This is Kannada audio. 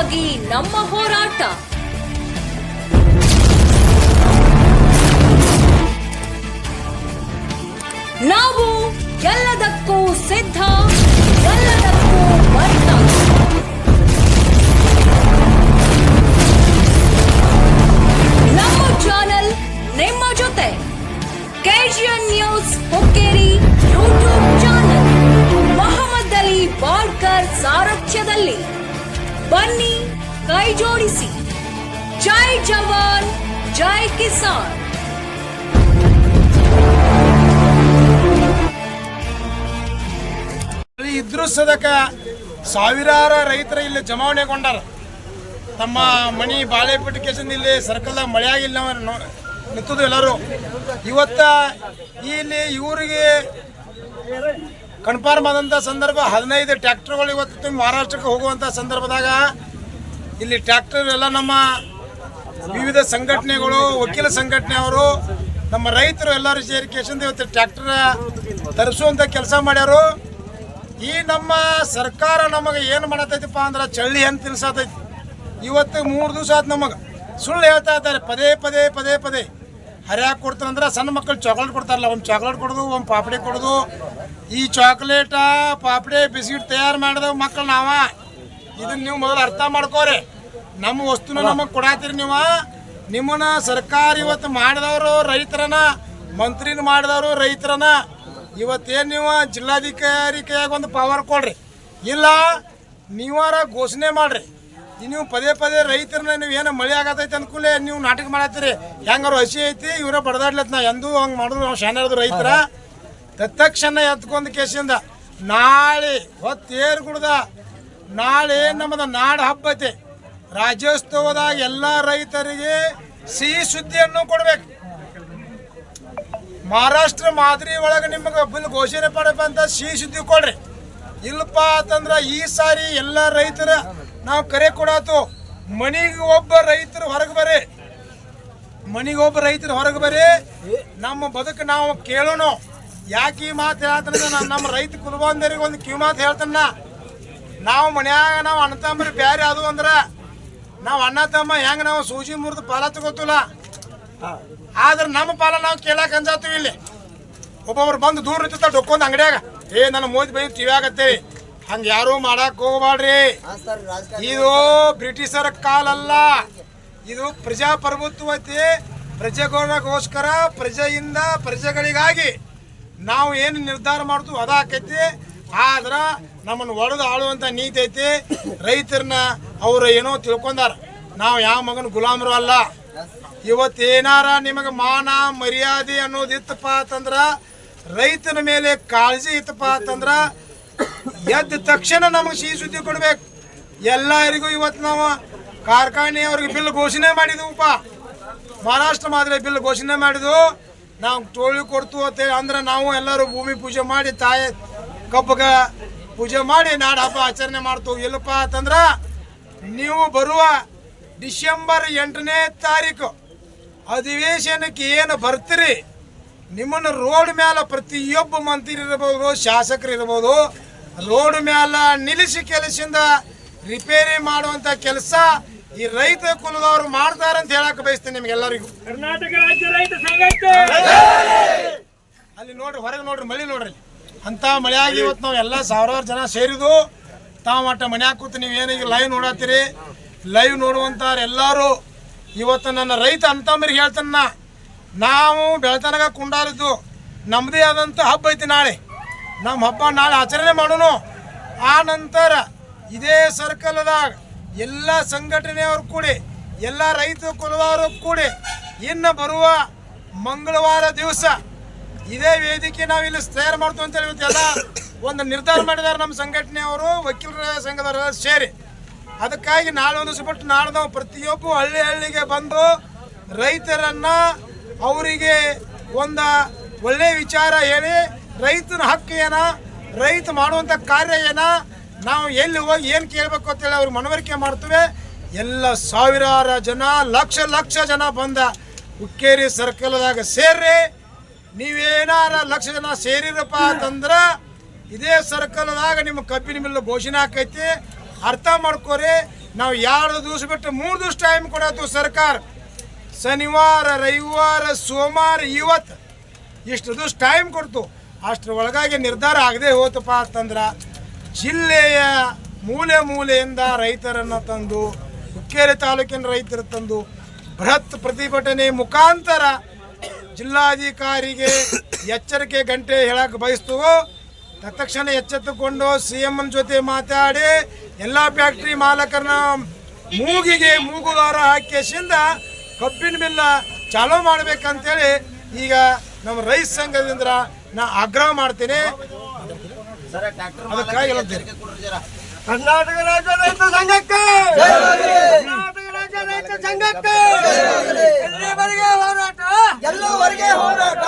ನ್ಯಾಯಕ್ಕಾಗಿ ನಮ್ಮ ಹೋರಾಟ. ನಾವು ಎಲ್ಲದಕ್ಕೂ ಸಿದ್ಧ, ಎಲ್ಲದಕ್ಕೂ ಬದ್ಧ. ನಮ್ಮ ಚಾನೆಲ್ ನಿಮ್ಮ ಜೊತೆ. KGN news Hukkeri YouTube channel Mohammad Ali Balkar ಸಾರಥ್ಯದಲ್ಲಿ. ಬನ್ನಿ ಕೈ ಜೋಡಿಸಿ. ಜೈ ಜವಾನ್, ಜೈ ಕಿಸಾನ್. ಇದ್ರೂ ಸದಕ ಸಾವಿರಾರು ರೈತರ ಇಲ್ಲಿ ಜಮಾವಣೆಗೊಂಡಾರ. ತಮ್ಮ ಮನಿ ಬಾಳೆ ಕೇಸಿಂದ ಇಲ್ಲಿ ಸರ್ಕಲ್ದಾಗ ಮಳೆ ಆಗಿಲ್ಲ ನಿಂತದ್ದು ಎಲ್ಲರೂ. ಇವತ್ತ ಇಲ್ಲಿ ಇವರಿಗೆ ಕನ್ಫರ್ಮ್ ಆದಂಥ ಸಂದರ್ಭ ಹದಿನೈದು ಟ್ರ್ಯಾಕ್ಟರ್ಗಳು ಇವತ್ತು ಮಹಾರಾಷ್ಟ್ರಕ್ಕೆ ಹೋಗುವಂಥ ಸಂದರ್ಭದಾಗ ಇಲ್ಲಿ ಟ್ರ್ಯಾಕ್ಟರ್ ಎಲ್ಲ ನಮ್ಮ ವಿವಿಧ ಸಂಘಟನೆಗಳು, ವಕೀಲ ಸಂಘಟನೆಯವರು, ನಮ್ಮ ರೈತರು ಎಲ್ಲರೂ ಸೇರಿ ಕೇಸಿಂದ ಇವತ್ತು ಟ್ರ್ಯಾಕ್ಟರ್ ತರಿಸುವಂಥ ಕೆಲಸ ಮಾಡ್ಯಾರು. ಈ ನಮ್ಮ ಸರ್ಕಾರ ನಮಗೆ ಏನು ಮಾಡತೈತಿಪ್ಪ ಅಂದ್ರೆ ಚಳ್ಳಿ ಅಂತ ತಿನ್ಸತೈತಿ. ಇವತ್ತು ಮೂರು ದಿವಸ ಆಯ್ತು ನಮಗೆ. ಸುಳ್ಳು ಹೇಳ್ತಾ ಇದ್ದಾರೆ, ಪದೇ ಪದೇ ಪದೇ ಪದೇ. ಹರ್ಯಾಕ್ ಕೊಡ್ತಾರಂದ್ರೆ ಸಣ್ಣ ಮಕ್ಕಳು ಚಾಕ್ಲೇಟ್ ಕೊಡ್ತಾರಲ್ಲ, ಒಂದು ಚಾಕ್ಲೇಟ್ ಕೊಡೋದು, ಒಂದು ಪಾಪಡಿ ಕೊಡೋದು. ಈ ಚಾಕ್ಲೇಟ ಪಾಪಡಿ, ಬಿಸ್ಕಿಟ್ ತಯಾರು ಮಾಡಿದ ಮಕ್ಕಳು ನಾವ. ಇದನ್ನ ನೀವು ಮೊದಲು ಅರ್ಥ ಮಾಡ್ಕೋರಿ. ನಮ್ಮ ವಸ್ತುನ ನಮಗೆ ಕೊಡಾತೀರಿ ನೀವು. ನಿಮ್ಮನ್ನ ಸರ್ಕಾರ ಇವತ್ತು ಮಾಡಿದವರು ರೈತರನ್ನ ಮಂತ್ರಿನ ಮಾಡಿದವರು ರೈತರನ್ನ. ಇವತ್ತೇನು ನೀವು ಜಿಲ್ಲಾಧಿಕಾರಿ ಕೈಯಾಗ ಒಂದು ಪವರ್ ಕೊಡ್ರಿ. ಇಲ್ಲ ನೀವಾರ ಘೋಷಣೆ ಮಾಡ್ರಿ. ನೀವು ಪದೇ ಪದೇ ರೈತರನ್ನ ನೀವು ಏನೋ ಮಳೆ ಆಗತೈತೆ ಅನ್ಕೂಲೆ ನೀವು ನಾಟಕ ಮಾಡತ್ತೀರಿ. ಹೆಂಗಾರು ಹಸಿ ಐತಿ ಇವರ ಬಡದಾಡ್ಲತ್ ನಾ ಎಂದೂ ಹಂಗೆ ಮಾಡಿದ್ರು ನಾವು ಶಾನೆ ರೈತರ. ತತ್ಕ್ಷಣ ಎತ್ಕೊಂಡ್ ಕೇಸಿಂದ ನಾಳೆ ಹೊತ್ತೇರ್ ಕುಡ್ದ ನಾಳೆ ನಮ್ಮದು ನಾಡ ಹಬ್ಬತೆ. ರಾಜ್ಯೋತ್ಸವದಾಗ ಎಲ್ಲ ರೈತರಿಗೆ ಸಿಹಿ ಸುದ್ದಿಯನ್ನು ಕೊಡ್ಬೇಕು. ಮಹಾರಾಷ್ಟ್ರ ಮಾದರಿ ಒಳಗೆ ನಿಮಗೆ ಬಿಲ್ ಘೋಷಣೆ ಪಡಬೇಕಂತ ಸಿಹಿ ಸುದ್ದಿ ಕೊಡ್ರಿ. ಇಲ್ಲಪ್ಪ ಅಂತಂದ್ರೆ ಈ ಸಾರಿ ಎಲ್ಲ ರೈತರ ನಾವು ಕರೆ ಕೊಡಾತು. ಮನಿಗೆ ಒಬ್ಬ ರೈತರು ಹೊರಗೆ ಬರ್ರಿ ಮನಿಗೆ ಒಬ್ಬ ರೈತರು ಹೊರಗೆ ಬರ್ರಿ ನಮ್ಮ ಬದುಕು ನಾವು ಕೇಳೋಣ. ಯಾಕೆ ಈ ಮಾತು ಹೇಳ್ತಾನೆ ನಮ್ಮ ರೈತ ಕುಲಬಂದರಿಗೆ ಒಂದು ಕಿವಿ ಮಾತು ಹೇಳ್ತಾನ ನಾವು ಮನ್ಯಾಗ ನಾವು ಅಣ್ಣ ತಮ್ಮರಿ ಬ್ಯಾರೆ ಅದು ಅಂದ್ರೆ ನಾವು ಅಣ್ಣ ತಮ್ಮ ಹೆಂಗೆ ನಾವು ಸೂಜಿ ಮುರಿದು ಪಾಲ ತಗೋತಿಲ್ಲ. ಆದ್ರೆ ನಮ್ಮ ಪಾಲ ನಾವು ಕೇಳಕ್ಕೆ ಅಂಜಾತೀವಿ ಇಲ್ಲಿ. ಒಬ್ಬೊಬ್ರು ಬಂದು ದೂರ ನಿಂತ ಡೊಕ್ಕೊಂದು ಅಂಗಡಿಯಾಗ. ಏ, ನನ್ನ ಮೋದಿ ಬೈ ಆಗತ್ತೆ ಹಂಗೆ ಯಾರೂ ಮಾಡಕ್ಕೆ ಹೋಗ್ಬಾಡ್ರಿ. ಇದು ಬ್ರಿಟಿಷರ ಕಾಲಲ್ಲ. ಇದು ಪ್ರಜಾಪ್ರಭುತ್ವ ಐತಿ. ಪ್ರಜೆಗೋಸ್ಕರ ಪ್ರಜೆಯಿಂದ ಪ್ರಜೆಗಳಿಗಾಗಿ ನಾವು ಏನು ನಿರ್ಧಾರ ಮಾಡ್ತೀವಿ ಅದ ಆಕೈತಿ. ಆದ್ರ ನಮ್ಮನ್ನು ಒಡೆದು ಆಳುವಂತ ನೀತಿ ಐತಿ. ರೈತರನ್ನ ಅವ್ರು ಏನೋ ತಿಳ್ಕೊಂಡಾರ. ನಾವು ಯಾವ ಮಗನ ಗುಲಾಮರು ಅಲ್ಲ. ಇವತ್ತೇನಾರ ನಿಮಗೆ ಮಾನ, ಮರ್ಯಾದೆ ಅನ್ನೋದು ಇತ್ತಪ್ಪ ಅಂತಂದ್ರ, ರೈತನ ಮೇಲೆ ಕಾಳಜಿ ಇತ್ತಪ್ಪ ಅಂತಂದ್ರ, ಎದ್ದ ತಕ್ಷಣ ನಮಗೆ ಸಿಹಿ ಸುದ್ದಿ ಕೊಡ್ಬೇಕು. ಎಲ್ಲರಿಗೂ ಇವತ್ತು ನಾವು ಕಾರ್ಖಾನೆಯವ್ರಿಗೆ ಬಿಲ್ ಘೋಷಣೆ ಮಾಡಿದ್ವಪ್ಪ. ಮಹಾರಾಷ್ಟ್ರ ಮಾದರಿ ಬಿಲ್ ಘೋಷಣೆ ಮಾಡಿದ್ವು ನಾವು ಟೋಳಿ ಕೊಡ್ತು ಅಂತೇಳಿ ಅಂದ್ರೆ ನಾವು ಎಲ್ಲರೂ ಭೂಮಿ ಪೂಜೆ ಮಾಡಿ ತಾಯಿ ಕಬ್ಬಗ ಪೂಜೆ ಮಾಡಿ ನಾಡ ಹಬ್ಬ ಆಚರಣೆ ಮಾಡ್ತೀವಿ. ಇಲ್ಲಪ್ಪ ಅಂತಂದ್ರ ನೀವು ಬರುವ ಡಿಸೆಂಬರ್ ಎಂಟನೇ ತಾರೀಕು ಅಧಿವೇಶನಕ್ಕೆ ಏನು ಬರ್ತೀರಿ? ನಿಮ್ಮನ್ನು ರೋಡ್ ಮೇಲೆ ಪ್ರತಿಯೊಬ್ಬ ಮಂತ್ರಿ ಇರ್ಬೋದು ಶಾಸಕರು ಇರ್ಬೋದು ರೋಡ್ ಮ್ಯಾಲ ನಿಲ್ಲಿಸಿ ಕೆಲಸದಿಂದ ರಿಪೇರಿ ಮಾಡುವಂತ ಕೆಲಸ ಈ ರೈತ ಕುಲದವರು ಮಾಡ್ತಾರೆ ಅಂತ ಹೇಳಕ್ ಬಯಸ್ತೇನೆ ನಿಮ್ಗೆಲ್ಲರಿಗೂ ಕರ್ನಾಟಕ ರಾಜ್ಯ ರೈತ ಸಂಘ ಅಲ್ಲಿ ನೋಡ್ರಿ ಹೊರಗೆ ನೋಡ್ರಿ ಮಳಿ ನೋಡ್ರಿ ಅಂತ ಮಳೆಯಾಗಿ ಇವತ್ತು ನಾವು ಎಲ್ಲ ಸಾವಿರಾರು ಜನ ಸೇರಿದ್ದು ತಾವು ಮಟ್ಟ ಮನ್ಯಾಗ ಕೂತು ನೀವು ಏನೀಗ ಲೈವ್ ನೋಡತ್ತೀರಿ? ಲೈವ್ ನೋಡುವಂತಾರ ಎಲ್ಲರೂ ಇವತ್ತು ನನ್ನ ರೈತ ಅಂತಂಬ್ರಿಗೆ ಹೇಳ್ತಾನ. ನಾವು ಬೆಳ್ತನಗ ಕುಂಡಾಲಿದ್ದು ನಮ್ಮದೇ ಆದಂಥ ಹಬ್ಬ ಐತಿ ನಾಳೆ. ನಮ್ಮ ಹಬ್ಬ ನಾಳೆ ಆಚರಣೆ ಮಾಡೋಣ ಆ ನಂತರ ಇದೇ ಸರ್ಕಲ್ದಾಗ ಎಲ್ಲ ಸಂಘಟನೆಯವ್ರು ಕೂಡಿ ಎಲ್ಲ ರೈತ ಕುಲದವರು ಕೂಡಿ ಇನ್ನು ಬರುವ ಮಂಗಳವಾರ ದಿವಸ ಇದೇ ವೇದಿಕೆ ನಾವು ಇಲ್ಲಿ ತಯಾರು ಅಂತ ಇವತ್ತೆಲ್ಲ ಎಲ್ಲ ಒಂದು ನಿರ್ಧಾರ ಮಾಡಿದ್ದಾರೆ ನಮ್ಮ ಸಂಘಟನೆಯವರು, ವಕೀಲರ ಸಂಘದವರೆಲ್ಲ ಸೇರಿ. ಅದಕ್ಕಾಗಿ ನಾಳೆ ಒಂದು ದಿವಸ ಬಿಟ್ಟು ನಾಳೆ ನಾವು ಪ್ರತಿಯೊಬ್ಬ ಹಳ್ಳಿ ಹಳ್ಳಿಗೆ ಬಂದು ರೈತರನ್ನ ಅವರಿಗೆ ಒಂದು ಒಳ್ಳೆ ವಿಚಾರ ಹೇಳಿ ರೈತನ ಹಕ್ಕು ಏನ, ರೈತ ಮಾಡುವಂಥ ಕಾರ್ಯ ಏನ, ನಾವು ಎಲ್ಲಿ ಹೋಗಿ ಏನು ಕೇಳಬೇಕು ಅಂತೇಳಿ ಅವ್ರಿಗೆ ಮನವರಿಕೆ ಮಾಡ್ತೇವೆ. ಎಲ್ಲ ಸಾವಿರಾರು ಜನ, ಲಕ್ಷ ಲಕ್ಷ ಜನ ಬಂದ ಹುಕ್ಕೇರಿ ಸರ್ಕಲ್ದಾಗ ಸೇರ್ರಿ. ನೀವೇನಾರ ಲಕ್ಷ ಜನ ಸೇರಿರಪ್ಪ ಅಂತಂದ್ರ ಇದೇ ಸರ್ಕಲ್ದಾಗ ನಿಮ್ಮ ಕಬ್ಬಿನ ಮಿಲ್ ಘೋಷಣೆ ಆಕೈತಿ. ಅರ್ಥ ಮಾಡ್ಕೋರಿ, ನಾವು ಎರಡು ದಿವಸ ಬಿಟ್ಟು ಮೂರು ದಿವಸ ಟೈಮ್ ಕೊಡತ್ತು ಸರ್ಕಾರ. ಶನಿವಾರ, ರವಿವಾರ, ಸೋಮವಾರ ಇವತ್ತು ಇಷ್ಟು ದಿವಸ ಟೈಮ್ ಕೊಡ್ತು. ಅಷ್ಟರ ಒಳಗಾಗಿ ನಿರ್ಧಾರ ಆಗದೆ ಹೋತಪ್ಪ ಅಂತಂದ್ರೆ ಜಿಲ್ಲೆಯ ಮೂಲೆ ಮೂಲೆಯಿಂದ ರೈತರನ್ನು ತಂದು, ಹುಕ್ಕೇರಿ ತಾಲೂಕಿನ ರೈತರು ತಂದು ಬೃಹತ್ ಪ್ರತಿಭಟನೆ ಮುಖಾಂತರ ಜಿಲ್ಲಾಧಿಕಾರಿಗೆ ಎಚ್ಚರಿಕೆ ಗಂಟೆ ಹೇಳಕ್ಕೆ ಬಯಸ್ತೇವೆ ತತ್ಕ್ಷಣ ಎಚ್ಚೆತ್ತುಕೊಂಡು ಸಿ ಎಂ ಜೊತೆ ಮಾತಾಡಿ ಎಲ್ಲ ಫ್ಯಾಕ್ಟ್ರಿ ಮಾಲಕರನ್ನ ಮೂಗಿಗೆ ಮೂಗುಗಾರ ಹಾಕಿಸಿಂದ ಕಬ್ಬಿನ ಬಿಲ್ಲ ಚಾಲೂ ಮಾಡ್ಬೇಕಂತೇಳಿ ಈಗ ನಮ್ಮ ರೈತ ಸಂಘದಿಂದ ನಾ ಆಗ್ರಹ ಮಾಡ್ತೀನಿ. ಅದಕ್ಕಾಗಿ ಹೇಳ್ತೀನಿ. ಕರ್ನಾಟಕ ರಾಜ್ಯ ರೈತ ಸಂಘಕ್ಕೆ ರೈತ ಸಂಘಕ್ಕೆ ಎಲ್ಲವರೆಗೆ ಹೋರಾಟ. ಎಲ್ಲವರೆಗೆ ಹೋರಾಟ.